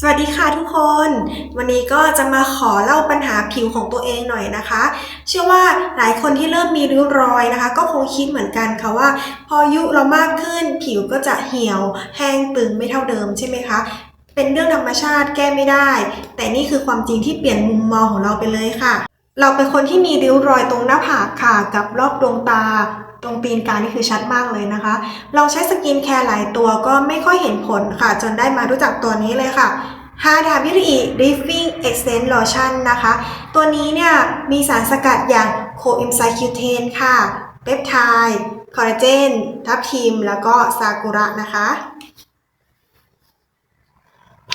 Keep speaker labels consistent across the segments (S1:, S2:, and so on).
S1: สวัสดีค่ะทุกคน วันนี้ก็จะมาขอเล่าปัญหาผิวของตัวเองหน่อยนะคะ เชื่อว่าหลายคนที่เริ่มมีริ้วรอยนะคะ ก็คงคิดเหมือนกันค่ะว่า พออายุเรามากขึ้น ผิวก็จะเหี่ยว แห้งตึงไม่เท่าเดิมใช่ไหมคะเป็นเรื่องธรรมชาติแก้ไม่ได้ แต่นี่คือความจริงที่เปลี่ยนมุมมองของเราไปเลยค่ะ เราเป็นคนที่มีริ้วรอยตรงหน้าผากค่ะกับรอบดวงตา ตรงตีนกานี่คือชัดมากเลยนะคะ เราใช้สกินแคร์หลายตัวก็ไม่ค่อยเห็นผลค่ะ จนได้มารู้จักตัวนี้เลยค่ะฮาดาบิรีริฟฟิ่งเอ็กเซนต์โลชั่นนะคะ ตัวนี้เนี่ยมีสารสกัดอย่างโคอิมไซคิวเทนค่ะเปปไทด์คอลลาเจน ทับทิม แล้วก็ซากุระนะคะ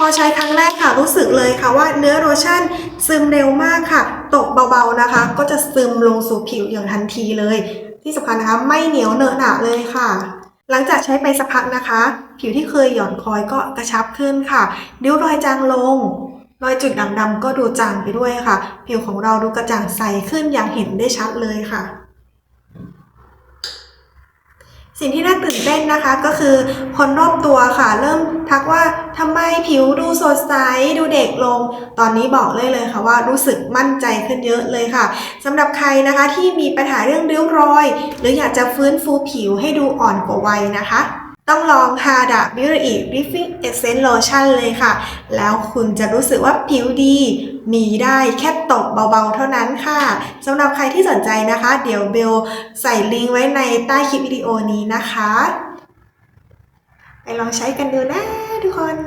S1: พอใช้ครั้งแรกค่ะรู้สึกเลยค่ะว่าเนื้อโลชั่นซึมเร็วมากค่ะ ตกเบาๆนะคะ ก็จะซึมลงสู่ผิวอย่างทันทีเลย ที่สำคัญนะคะไม่เหนียวเหนอะหนะเลยค่ะ หลังจากใช้ไปสักพักนะคะ ผิวที่เคยหย่อนคอยก็กระชับขึ้นค่ะริ้วรอยจางลงรอยจุดด่างดำก็ดูจางไปด้วยค่ะ ผิวของเราดูกระจ่างใสขึ้นอย่างเห็นได้ชัดเลยค่ะ สิ่งที่น่าตื่นเต้นนะคะก็คือคนรอบตัวค่ะ เริ่มทักว่าทำไมผิวดูสดใสดูเด็กลง ตอนนี้บอกเลยเลยค่ะว่ารู้สึกมั่นใจขึ้นเยอะเลยค่ะสำหรับใครนะคะที่มีปัญหาเรื่องริ้วรอย หรืออยากจะฟื้นฟูผิวให้ดูอ่อนกว่าวัยนะคะ ต้องลองฮาดาบิวอีริฟฟิ่งเอเซนต์โลชั่นเลยค่ะ แล้วคุณจะรู้สึกว่าผิวดี มีได้แค่ตบเบาๆเท่านั้นค่ะสำหรับใครที่สนใจนะคะ เดี๋ยวเบลใส่ลิงก์ไว้ในใต้คลิปวิดีโอนี้นะคะ ไปลองใช้กันดูนะทุกคน